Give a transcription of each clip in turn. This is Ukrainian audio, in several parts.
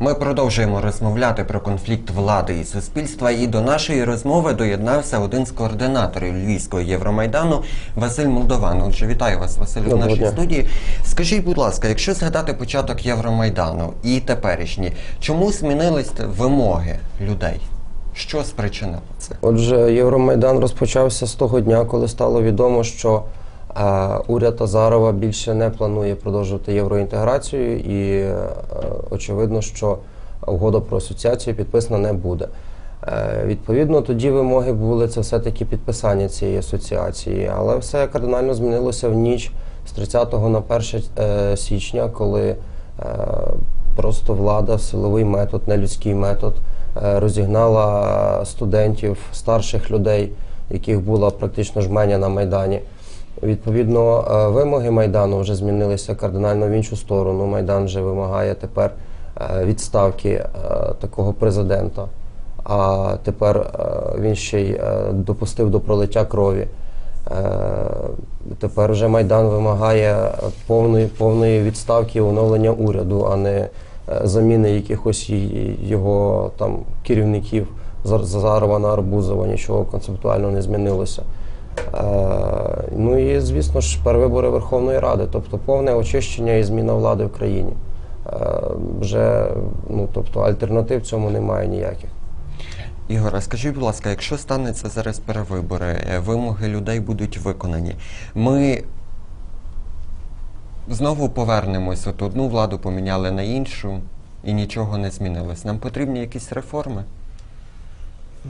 Ми продовжуємо розмовляти про конфлікт влади і суспільства. І до нашої розмови доєднався один з координаторів Львівського Євромайдану Василь Молдован. Отже, вітаю вас, Василю, в нашій дня. студії. Скажіть, будь ласка, якщо згадати початок Євромайдану і теперішні, чому змінились вимоги людей? Що спричинило це? Отже, Євромайдан розпочався з того дня, коли стало відомо, що уряд Азарова більше не планує продовжувати євроінтеграцію, і е, очевидно, що угода про асоціацію підписана не буде. Е, відповідно, тоді вимоги були це все-таки підписання цієї асоціації, але все кардинально змінилося в ніч з 30 на 1 е, січня, коли просто влада, силовий метод, нелюдський метод розігнала студентів, старших людей, яких була практично жменя на Майдані. Відповідно, е, вимоги Майдану вже змінилися кардинально в іншу сторону. Майдан вже вимагає тепер е, відставки е, такого президента. А тепер він ще й допустив до пролиття крові. Тепер вже Майдан вимагає повної, повної відставки оновлення уряду, а не заміни якихось його там керівників Зар- на Арбузова, нічого концептуально не змінилося. Е, Ну і звісно ж, перевибори Верховної Ради, тобто повне очищення і зміна влади в країні. Е, Вже ну тобто альтернатив цьому немає ніяких. Ігор, а скажіть, будь ласка, якщо станеться зараз перевибори, е, вимоги людей будуть виконані, ми знову повернемось, от одну владу поміняли на іншу і нічого не змінилось. Нам потрібні якісь реформи?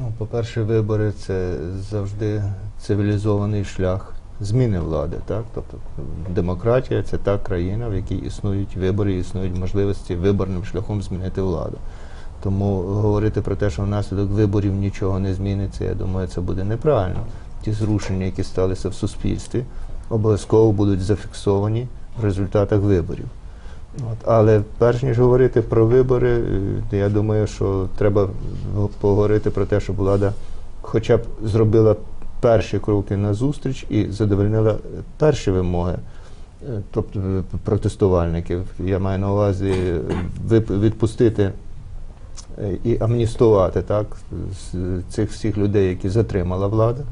Ну, по-перше, вибори це завжди цивілізований шлях зміни влади. Так? Тобто демократія це та країна, в якій існують вибори, існують можливості виборним шляхом змінити владу. Тому говорити про те, що внаслідок виборів нічого не зміниться, я думаю, це буде неправильно. Ті зрушення, які сталися в суспільстві, обов'язково будуть зафіксовані в результатах виборів. От, але перш ніж говорити про вибори, е, я думаю, що треба поговорити про те, щоб влада хоча б зробила перші кроки на зустріч і задовольнила перші вимоги, е, тобто е, протестувальників. Я маю на увазі відпустити і амністувати так, цих всіх людей, які затримала влада,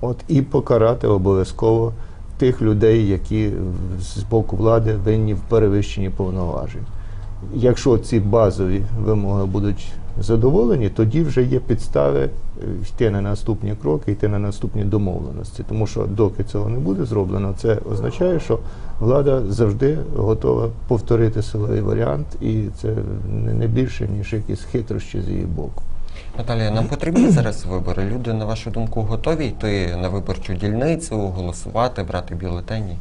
от, і покарати обов'язково тих людей, які з боку влади винні в перевищенні повноважень. Якщо ці базові вимоги будуть задоволені, тоді вже є підстави е, йти на наступні кроки, йти на наступні домовленості. Тому що доки цього не буде зроблено, це означає, що влада завжди готова повторити силовий варіант, і це не не більше, ніж якісь хитрощі з її боку. Наталія, нам потрібні зараз вибори. Люди, на вашу думку, готові йти на виборчу дільницю, голосувати, брати бюлетені?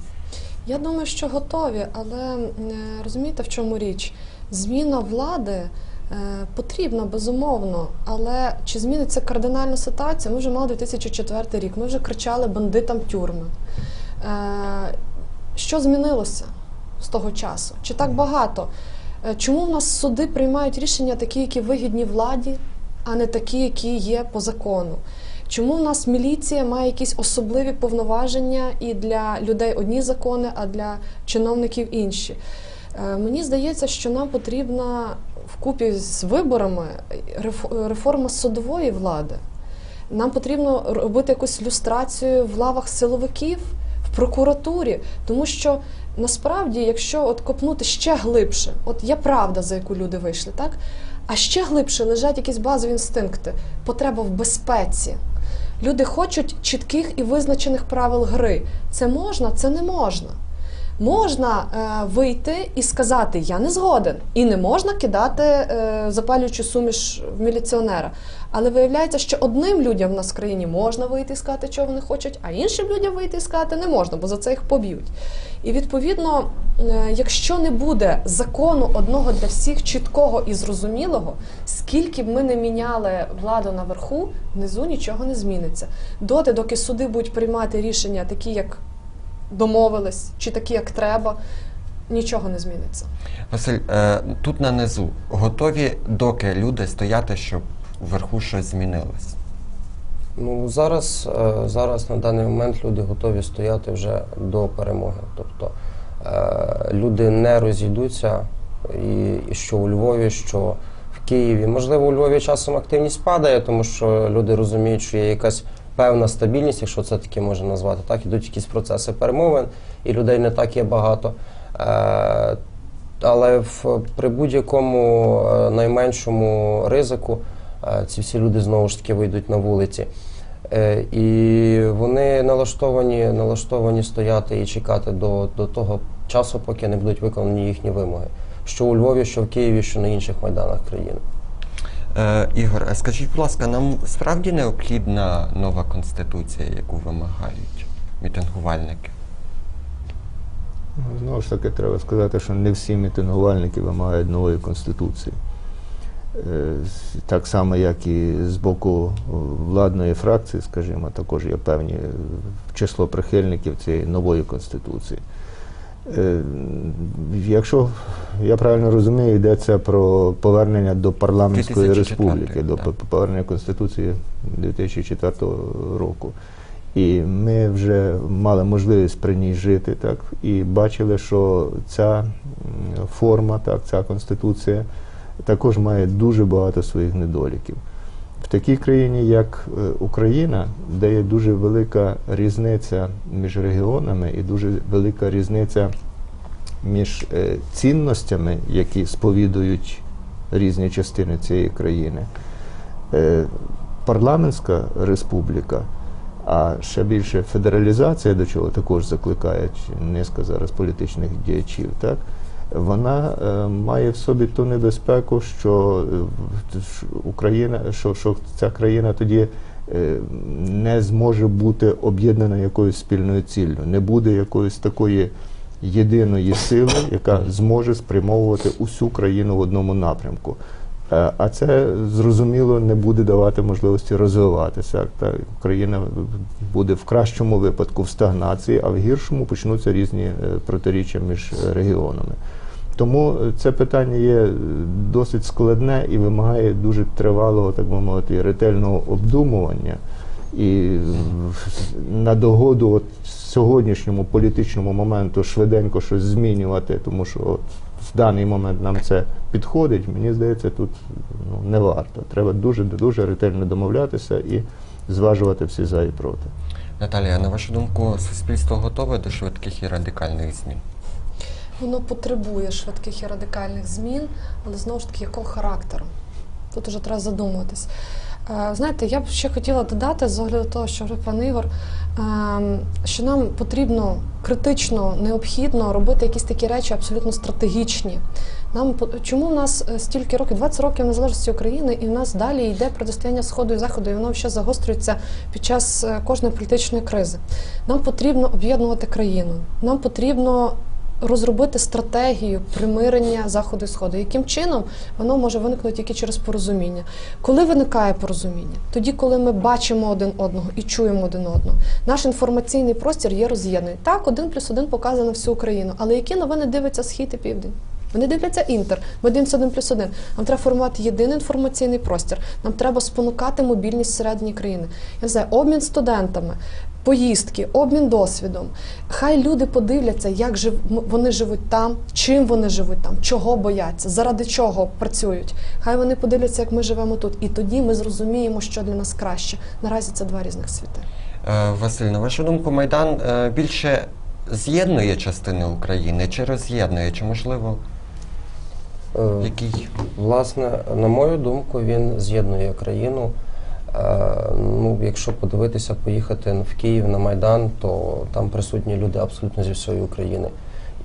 Я думаю, що готові, але е, розумієте, в чому річ? Зміна влади е, потрібна, безумовно, але чи зміниться кардинальну ситуацію? Ми вже мали 2004 рік, ми вже кричали бандитам тюрми. Е, Що змінилося з того часу? Чи так багато? Чому в нас суди приймають рішення такі, які вигідні владі, а не такі, які є по закону? Чому в нас міліція має якісь особливі повноваження і для людей одні закони, а для чиновників інші? Е, Мені здається, що нам потрібна вкупі з виборами реформа судової влади. Нам потрібно робити якусь люстрацію в лавах силовиків, в прокуратурі, тому що насправді, якщо от копнути ще глибше, от є правда, за яку люди вийшли, так? А ще глибше лежать якісь базові інстинкти, потреба в безпеці. Люди хочуть чітких і визначених правил гри. Це можна, це не можна. Можна е, вийти і сказати Я не згоден, і не можна кидати е, запалюючу суміш в міліціонера. Але виявляється, що одним людям в нас в країні можна вийти і сказати, що вони хочуть, а іншим людям вийти і сказати не можна, бо за це їх поб'ють. І відповідно, е, якщо не буде закону одного для всіх чіткого і зрозумілого, скільки б ми не міняли владу наверху, внизу нічого не зміниться. Доти, доки суди будуть приймати рішення такі, як домовились, чи такі, як треба, нічого не зміниться. Василь, е, тут на низу готові, доки люди стояти, щоб вверху щось змінилось. Ну зараз, е, зараз на даний момент люди готові стояти вже до перемоги. Тобто е, люди не розійдуться і, і що у Львові, що в Києві. Можливо, у Львові часом активність падає, тому що люди розуміють, що є якась певна стабільність, якщо це таке можна назвати. Так, ідуть якісь процеси перемовин, і людей не так є багато. Е, але в, при будь-якому е, найменшому ризику е, ці всі люди знову ж таки вийдуть на вулиці. І вони налаштовані, налаштовані стояти і чекати до, до того часу, поки не будуть виконані їхні вимоги. Що у Львові, що в Києві, що на інших майданах країни. Е, Ігор, а скажіть, будь ласка, нам справді необхідна нова конституція, яку вимагають мітингувальники? Ну, Знову ж таки, треба сказати, що не всі мітингувальники вимагають нової конституції. Е, Так само, як і з боку владної фракції, скажімо, також є певні е, число прихильників цієї нової конституції. Е, Якщо я правильно розумію, йдеться про повернення до парламентської 2004, республіки, до так. повернення Конституції 2004 року. І ми вже мали можливість при ній жити, так, і бачили, що ця форма, так, ця конституція також має дуже багато своїх недоліків. В такій країні, як е, Україна, де є дуже велика різниця між регіонами і дуже велика різниця між е, цінностями, які сповідують різні частини цієї країни, е, парламентська республіка, а ще більше федералізація, до чого також закликають низка зараз політичних діячів, так? Вона е, має в собі ту небезпеку, що е, Україна, що, що ця країна тоді е, не зможе бути об'єднана якоюсь спільною ціллю, не буде якоїсь такої єдиної сили, яка зможе спрямовувати усю країну в одному напрямку. А це зрозуміло не буде давати можливості розвиватися. Та Україна буде в кращому випадку в стагнації, а в гіршому почнуться різні протиріччя між регіонами. Тому е, це питання є е, досить складне і вимагає дуже тривалого, так би мовити, ретельного обдумування. І на догоду от сьогоднішньому політичному моменту швиденько щось змінювати, тому що от в даний момент нам це підходить, мені здається, тут ну, не варто. Треба дуже дуже ретельно домовлятися і зважувати всі за і проти. Наталія, на вашу думку, суспільство готове до швидких і радикальних змін? Воно потребує швидких і радикальних змін, але знову ж таки, якого характеру? Тут уже треба задумуватись. Е, Знаєте, я б ще хотіла додати з огляду того, що говорив пан Ігор, ем, що нам потрібно критично необхідно робити якісь такі речі абсолютно стратегічні. Нам чому в нас е, стільки років, 20 років незалежності України, і в нас далі йде протистояння сходу і заходу, і воно ще загострюється під час е, кожної політичної кризи. Нам потрібно об'єднувати країну. Нам потрібно розробити стратегію примирення заходу і сходу. Яким чином воно може виникнути тільки через порозуміння? Коли виникає порозуміння? Тоді, коли ми бачимо один одного і чуємо один одного. Наш інформаційний простір є роз'єднаний. Так, один плюс один показано всю Україну. Але які новини дивиться схід і південь? Вони дивляться інтер. Ми дивимося один плюс один. Нам треба формувати єдиний інформаційний простір. Нам треба спонукати мобільність всередині країни. Я не знаю, обмін студентами, поїздки, обмін досвідом. Хай люди подивляться, як жив, вони живуть там, чим вони живуть там, чого бояться, заради чого працюють. Хай вони подивляться, як ми живемо тут. І тоді ми зрозуміємо, що для нас краще. Наразі це два різних світи. Е, Василь, на вашу думку, Майдан е, більше з'єднує частини України чи роз'єднує? Чи можливо Е, який? Власне, на мою думку, він з'єднує країну. Е, Ну, якщо подивитися, поїхати в Київ на Майдан, то там присутні люди абсолютно зі всієї України.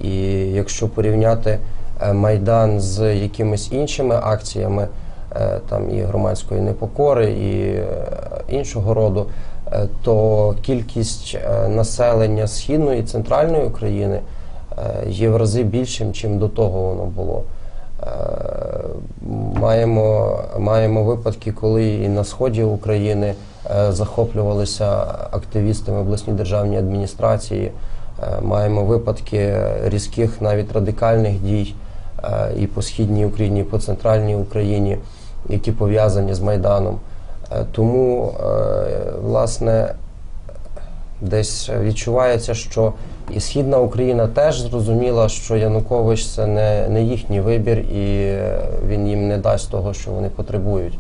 І якщо порівняти е, Майдан з якимись іншими акціями, е, там і громадської непокори, і іншого роду, то кількість населення східної і центральної України є в рази більшим, чим до того воно було. Е, Маємо, маємо випадки, коли і на сході України е, захоплювалися активістами обласні державні адміністрації. Е, Маємо випадки різких, навіть радикальних дій і по східній Україні, і по центральній Україні, які пов'язані з Майданом. Тому, власне, десь відчувається, що І Східна Україна теж зрозуміла, що Янукович це не, не їхній вибір, і е, він їм не дасть того, що вони потребують.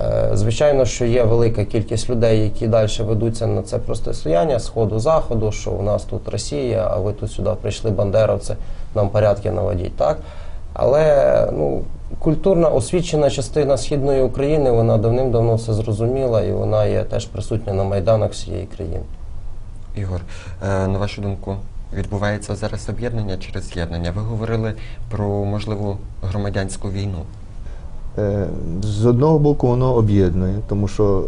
Е, Звичайно, що є велика кількість людей, які далі ведуться на це протистояння сходу заходу, що у нас тут Росія, а ви тут сюди прийшли бандеровці, нам порядки наводіть. Так? Але ну, культурна освічена частина східної України, вона давним-давно все зрозуміла, і вона є теж присутня на майданах всієї країни. Ігор, е, на вашу думку, відбувається зараз об'єднання через з'єднання? Ви говорили про можливу громадянську війну. Е, З одного боку, воно об'єднує, тому що,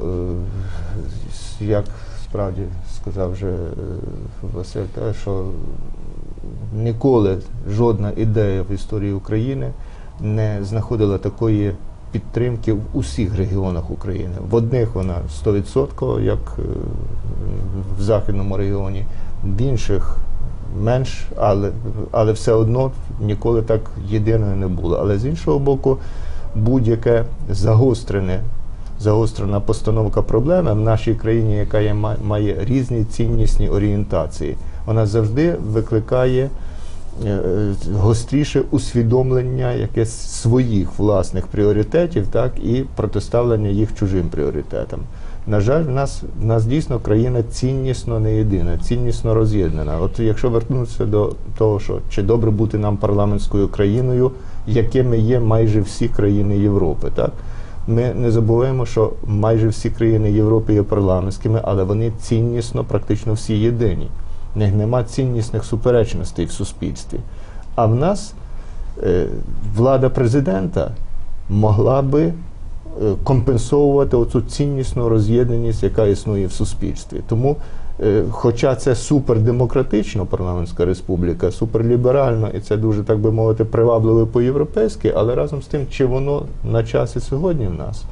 е, як справді сказав вже Василь, те, що ніколи жодна ідея в історії України не знаходила такої підтримки в усіх регіонах України. В одних вона 100%, як е, в західному регіоні, в інших менш, але, але все одно ніколи так єдиною не було. Але з іншого боку, будь-яке загострене, загострена постановка проблеми в нашій країні, яка є, має різні ціннісні орієнтації, вона завжди викликає гостріше усвідомлення якесь своїх власних пріоритетів, так і протиставлення їх чужим пріоритетам. На жаль, в нас, в нас дійсно країна ціннісно не єдина, ціннісно роз'єднана. От якщо вернутися до того, що чи добре бути нам парламентською країною, якими є майже всі країни Європи, так? Ми не забуваємо, що майже всі країни Європи є парламентськими, але вони ціннісно практично всі єдині. Нема ціннісних суперечностей в суспільстві. А в нас е, влада президента могла би е, компенсовувати оцю ціннісну роз'єднаність, яка існує в суспільстві. Тому, е, хоча це супердемократично парламентська республіка, суперліберально, і це дуже, так би мовити, привабливо по-європейськи, але разом з тим, чи воно на часі сьогодні в нас,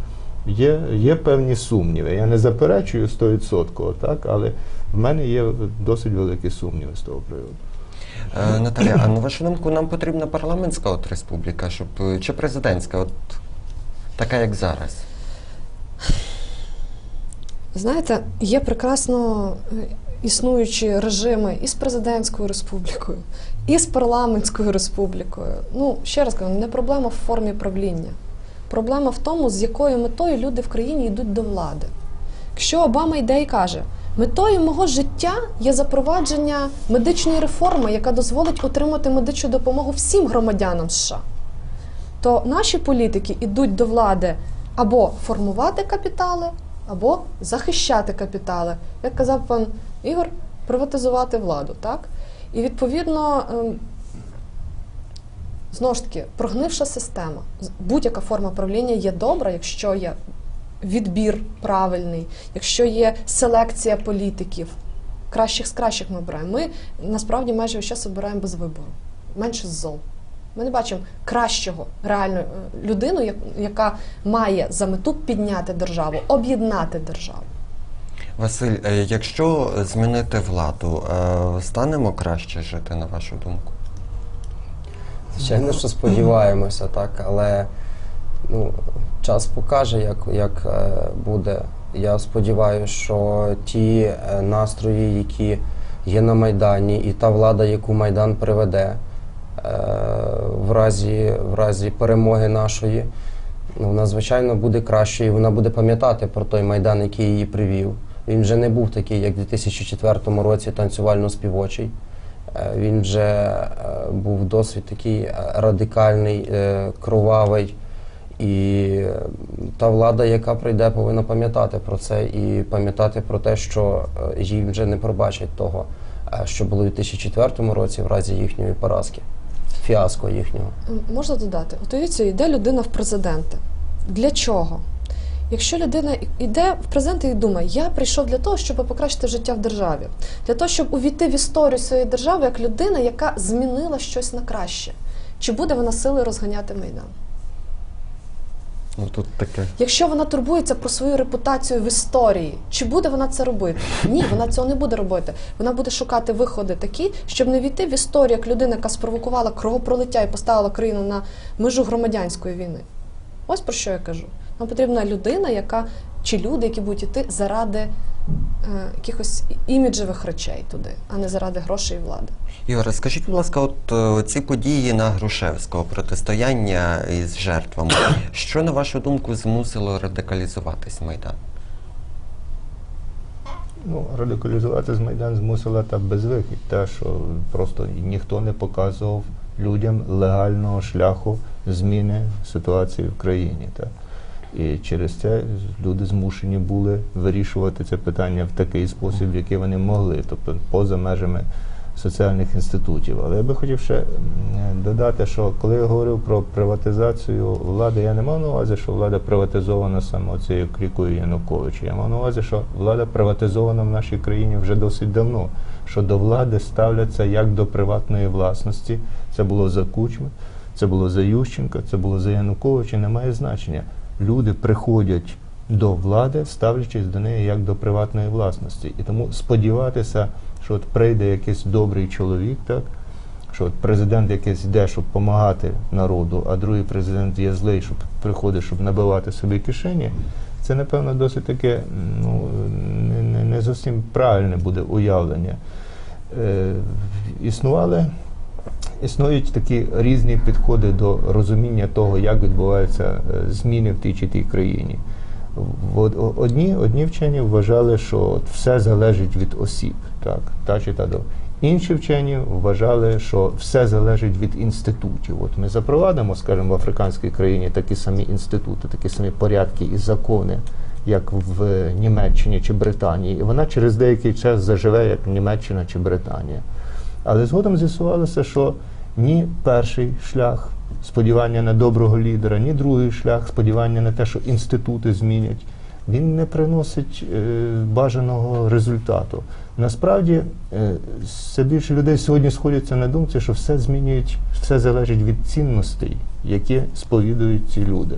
є, є певні сумніви. Я не заперечую 100%, так, але в мене є досить великі сумніви з того приводу. Е, Наталя, а на вашу думку, нам потрібна парламентська от республіка, щоб е, чи президентська, от така як зараз? Знаєте, є прекрасно е, існуючі режими і з президентською республікою, і з парламентською республікою. Ну, ще раз кажу, не проблема в формі правління. Проблема в тому, з якою метою люди в країні йдуть до влади. Якщо Обама йде і каже, метою мого життя є запровадження медичної реформи, яка дозволить отримати медичну допомогу всім громадянам США, то наші політики йдуть до влади або формувати капітали, або захищати капітали. Як казав пан Ігор, приватизувати владу. Так? І відповідно, ем, знову ж таки, прогнивша система. Будь-яка форма правління є добра, якщо є відбір правильний, якщо є селекція політиків. Кращих з кращих ми обираємо. Ми насправді майже весь час обираємо без вибору. Менше з зол. Ми не бачимо кращого реально е, людину, яка має за мету підняти державу, об'єднати державу. Василь, е, якщо змінити владу, е, станемо краще жити, на вашу думку? Звичайно, що сподіваємося, так, але ну, час покаже, як, як е, буде. Я сподіваюся, що ті е, настрої, які є на Майдані, і та влада, яку Майдан приведе е, в разі, в разі перемоги нашої, вона, звичайно, буде кращою, і вона буде пам'ятати про той Майдан, який її привів. Він вже не був такий, як в 2004 році танцювально-співочий. Він вже був досить такий радикальний, кровавий. І та влада, яка прийде, повинна пам'ятати про це і пам'ятати про те, що е, їм вже не пробачать того, е, що було у 2004 році в разі їхньої поразки, фіаско їхнього. Можна додати, от уявіться, йде людина в президенти. Для чого? Якщо людина йде в президенти і думає, я прийшов для того, щоб покращити життя в державі, для того, щоб увійти в історію своєї держави як людина, яка змінила щось на краще, чи буде вона силою розганяти майдан? Ну тут таке. Якщо вона турбується про свою репутацію в історії, чи буде вона це робити? Ні, вона цього не буде робити. Вона буде шукати виходи такі, щоб не війти в історію як людина, яка спровокувала кровопролиття і поставила країну на межу громадянської війни. Ось про що я кажу. Нам потрібна людина, яка чи люди, які будуть йти заради якихось іміджевих речей туди, а не заради грошей і влади. Ігоре, скажіть, будь ласка, от е, ці події на Грушевського, протистояння із жертвами, що на вашу думку змусило радикалізуватись Майдан? Ну, радикалізувати з Майдан змусила та безвихідь, те, що просто ніхто не показував людям легального шляху зміни ситуації в країні. Та. І через це люди змушені були вирішувати це питання в такий спосіб, в який вони могли, тобто поза межами соціальних інститутів. Але я би хотів ще додати, що коли я говорив про приватизацію влади, я не мав на увазі, що влада приватизована саме цією крікою Януковича. Я мав на увазі, що влада приватизована в нашій країні вже досить давно. Що до влади ставляться як до приватної власності. Це було за Кучми, це було за Ющенка, це було за Януковича. Немає значення. Люди приходять до влади, ставлячись до неї як до приватної власності. І тому сподіватися, що от прийде якийсь добрий чоловік, так що от президент якийсь йде, щоб допомагати народу, а другий президент є злий, щоб приходить, щоб набивати собі кишені. Це, напевно, досить таке ну, не, не, зовсім правильне буде уявлення. Е, існували, існують такі різні підходи до розуміння того, як відбуваються е, зміни в тій чи тій країні. Одні, одні вчені вважали, що все залежить від осіб, так, та чи та до. Інші вчені вважали, що все залежить від інститутів. От ми запровадимо, скажімо, в африканській країні такі самі інститути, такі самі порядки і закони, як в Німеччині чи Британії, і вона через деякий час заживе, як Німеччина чи Британія. Але згодом з'ясувалося, що ні перший шлях сподівання на доброго лідера, ні другий шлях сподівання на те, що інститути змінять, він не приносить е, бажаного результату. Насправді е, все більше людей сьогодні сходяться на думці, що все змінюють, все залежить від цінностей, які сповідують ці люди.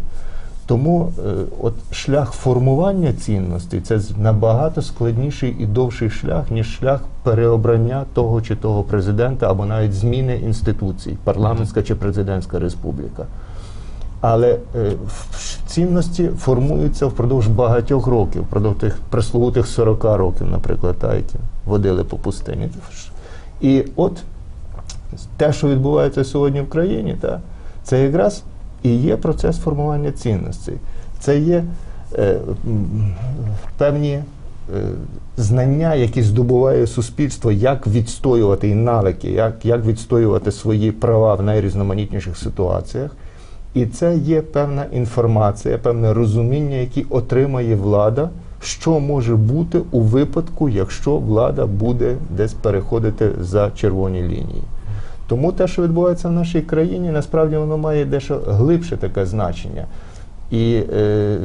Тому е, от шлях формування цінностей це набагато складніший і довший шлях, ніж шлях переобрання того чи того президента або навіть зміни інституцій, парламентська чи президентська республіка. Але е, цінності формуються впродовж багатьох років, впродовж тих пресловутих 40 років, наприклад, та, які водили по пустині. І от те, що відбувається сьогодні в країні, та, це якраз і є процес формування цінностей. Це є е, певні е, знання, які здобуває суспільство, як відстоювати і навики, як, як відстоювати свої права в найрізноманітніших ситуаціях. І це є певна інформація, певне розуміння, яке отримає влада, що може бути у випадку, якщо влада буде десь переходити за червоні лінії. Тому те, що відбувається в нашій країні, насправді воно має дещо глибше таке значення. І е,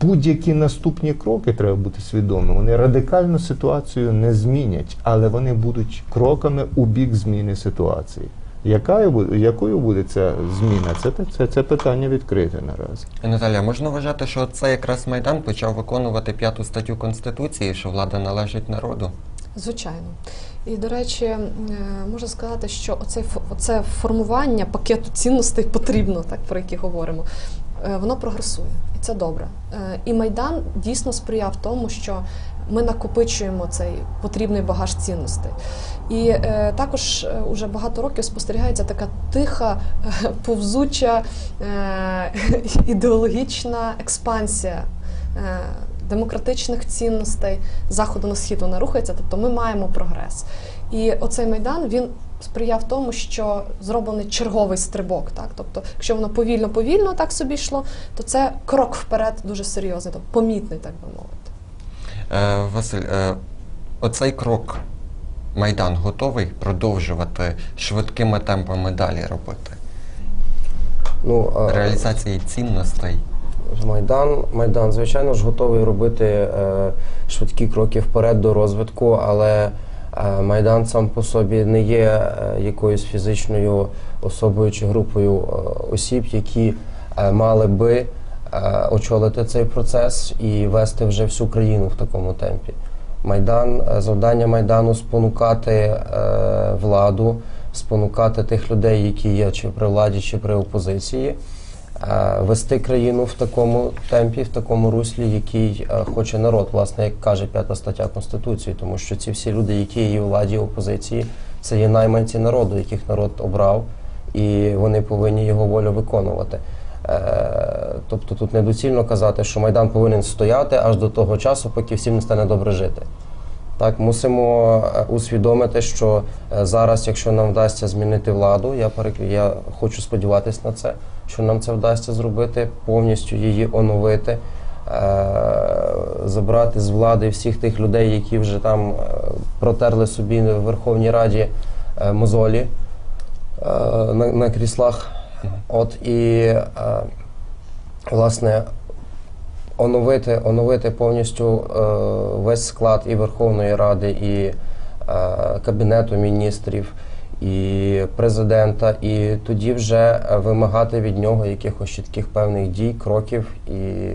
будь-які наступні кроки треба бути свідомими. Вони радикально ситуацію не змінять, але вони будуть кроками у бік зміни ситуації. Яка, якою буде ця зміна? Це, це, це питання відкрите наразі. Наталя, можна вважати, що це якраз Майдан почав виконувати п'яту статтю Конституції, що влада належить народу? Звичайно. І, до речі, е, можу сказати, що оце, оце формування пакету цінностей потрібно, так, про які говоримо, е, воно прогресує. І це добре. Е, І Майдан дійсно сприяв тому, що ми накопичуємо цей потрібний багаж цінностей. І також уже багато років спостерігається така тиха, повзуча ідеологічна експансія. Демократичних цінностей заходу на схід вона рухається, тобто ми маємо прогрес. І оцей майдан він сприяв тому, що зроблений черговий стрибок. Так, тобто, якщо воно повільно, повільно так собі йшло, то це крок вперед дуже серйозний, тобто помітний, так би мовити. Е, Василь, е, оцей крок Майдан готовий продовжувати швидкими темпами далі робити? Ну, а- Реалізації цінностей. Майдан, Майдан, звичайно ж, готовий робити е, швидкі кроки вперед до розвитку, але е, Майдан сам по собі не є е, якоюсь фізичною особою чи групою е, осіб, які е, мали би е, очолити цей процес і вести вже всю країну в такому темпі. Майдан, е, завдання Майдану спонукати е, владу, спонукати тих людей, які є чи при владі, чи при опозиції вести країну в такому темпі, в такому руслі, який е, хоче народ, власне, як каже п'ята стаття Конституції, тому що ці всі люди, які є у владі опозиції, це є найманці народу, яких народ обрав, і вони повинні його волю виконувати. Е, Тобто тут недоцільно казати, що Майдан повинен стояти аж до того часу, поки всім не стане добре жити. Так, мусимо е, усвідомити, що е, зараз, якщо нам вдасться змінити владу, я перек- я хочу сподіватися на це, що нам це вдасться зробити, повністю її оновити, е, забрати з влади всіх тих людей, які вже там протерли собі в Верховній Раді мозолі на, на кріслах. От і власне оновити, оновити повністю е, весь склад і Верховної Ради, і е, Кабінету міністрів, і президента, і тоді вже вимагати від нього якихось чітких певних дій, кроків і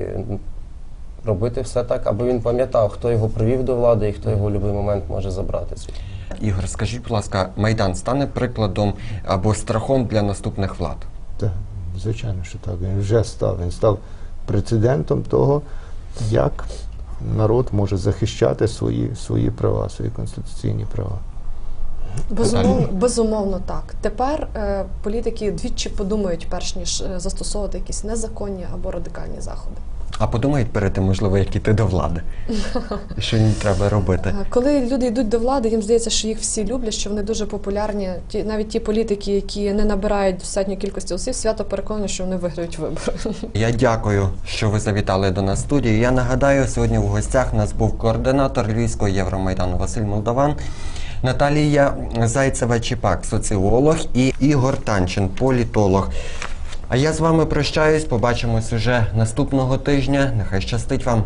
робити все так, аби він пам'ятав, хто його привів до влади і хто його в будь-який момент може забрати звідти. Ігор, скажіть, будь ласка, Майдан стане прикладом або страхом для наступних влад? Так, звичайно, що так. Він вже став. Він став прецедентом того, як народ може захищати свої, свої права, свої конституційні права. Безумовно, безумовно так. Тепер е, політики двічі подумають, перш ніж е, застосовувати якісь незаконні або радикальні заходи. А подумають перед тим, можливо, як іти до влади. Що їм треба робити? Е, Коли люди йдуть до влади, їм здається, що їх всі люблять, що вони дуже популярні. Ті навіть ті політики, які не набирають достатньої кількості голосів, свято переконані, що вони виграють вибори. Я дякую, що ви завітали до нас в студію. Я нагадаю, сьогодні в гостях у нас був координатор Львівського Євромайдану Василь Молдаван, Наталія Зайцева Чіпак, соціолог, і Ігор Танчин, політолог. А я з вами прощаюсь. Побачимось уже наступного тижня. Нехай щастить вам.